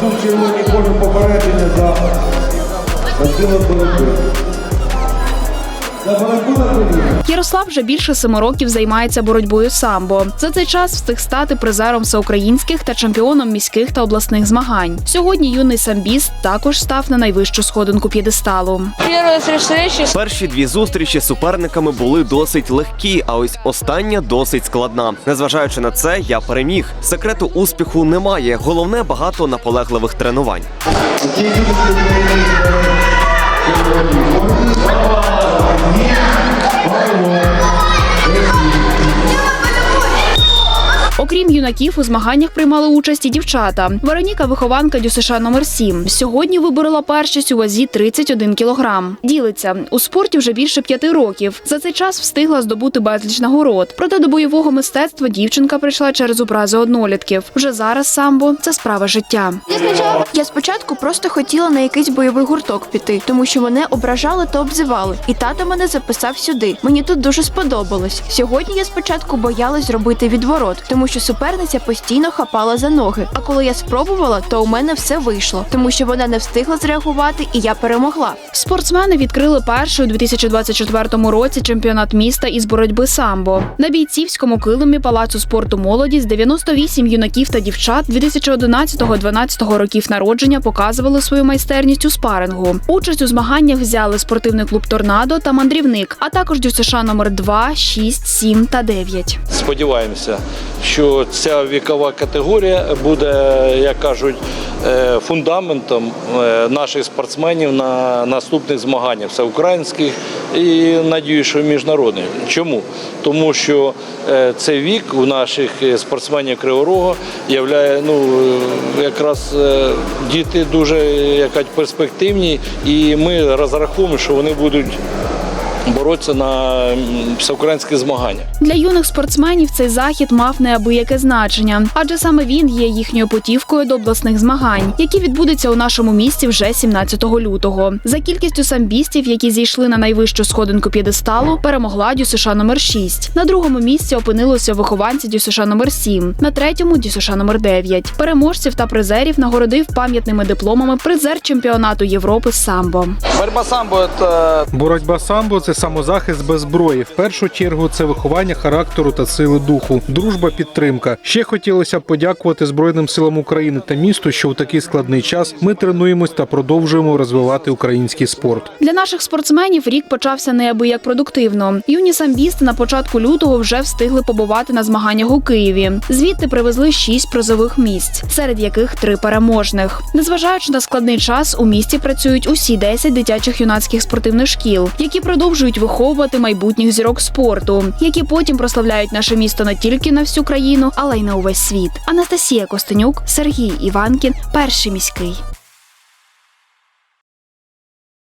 Тут червоні кожен попередження за. Хотіла зробити. Ярослав вже більше семи років займається боротьбою самбо. За цей час встиг стати призером всеукраїнських та чемпіоном міських та обласних змагань. Сьогодні юний самбіст також став на найвищу сходинку п'єдесталу. Перші дві зустрічі з суперниками були досить легкі, а ось остання досить складна. Незважаючи на це, я переміг. Секрету успіху немає. Головне багато наполегливих тренувань. Окрім юнаків, у змаганнях приймали участь і дівчата. Вероніка вихованка ДЮСШ номер 7 Сьогодні виборола першість у вазі 31 кілограм. Ділиться у спорті вже більше п'яти років. За цей час встигла здобути безліч нагород. Проте до бойового мистецтва дівчинка прийшла через образи однолітків. Вже зараз самбо це справа життя. Я спочатку просто хотіла на якийсь бойовий гурток піти, тому що мене ображали та обзивали. І тато мене записав сюди. Мені тут дуже сподобалось. Сьогодні я спочатку боялась зробити відворот, тому що суперниця постійно хапала за ноги. А коли я спробувала, то у мене все вийшло, тому що вона не встигла зреагувати, і я перемогла. Спортсмени відкрили перший у 2024 році чемпіонат міста із боротьби самбо. На бійцівському килимі палацу спорту молодість 98 юнаків та дівчат 2011-2012 років народження показували свою майстерність у спарингу. Участь у змаганнях взяли спортивний клуб Торнадо та мандрівник, а також ДЮСШ номер 2, 6, 7 та 9. Сподіваємося, що ця вікова категорія буде, як кажуть, е, фундаментом е, наших спортсменів на наступних змаганнях всеукраїнських і надію, що міжнародних. Чому? Тому що е, цей вік у наших спортсменів Кривого Рогу являє ну якраз діти дуже як кажуть, перспективні, і ми розраховуємо, що вони будуть боротися на всеукраїнські змагання. Для юних спортсменів цей захід мав неабияке значення, адже саме він є їхньою путівкою до обласних змагань, які відбудуться у нашому місті вже 17 лютого. За кількістю самбістів, які зійшли на найвищу сходинку п'єдесталу, перемогла ДЮСШ номер 6. На другому місці опинилися вихованці ДЮСШ номер 7, на третьому ДЮСШ номер 9. Переможців та призерів нагородив пам'ятними дипломами призер чемпіонату Європи з самбо. Боротьба самбо це Боротьба самбо це самозахист без зброї. В першу чергу це виховання характеру та сили духу, дружба, підтримка. Ще хотілося б подякувати Збройним силам України та місту, що у такий складний час ми тренуємось та продовжуємо розвивати український спорт. Для наших спортсменів рік почався неабияк продуктивно. Юні самбісти на початку лютого вже встигли побувати на змаганнях у Києві. Звідти привезли шість призових місць, серед яких три переможних. Незважаючи на складний час, у місті працюють усі 10 дитячих юнацьких спортивних шкіл, які продовжують виховувати майбутніх зірок спорту, які потім прославляють наше місто не тільки на всю країну, але й на увесь світ. Анастасія Костенюк, Сергій Іванкін, перший міський.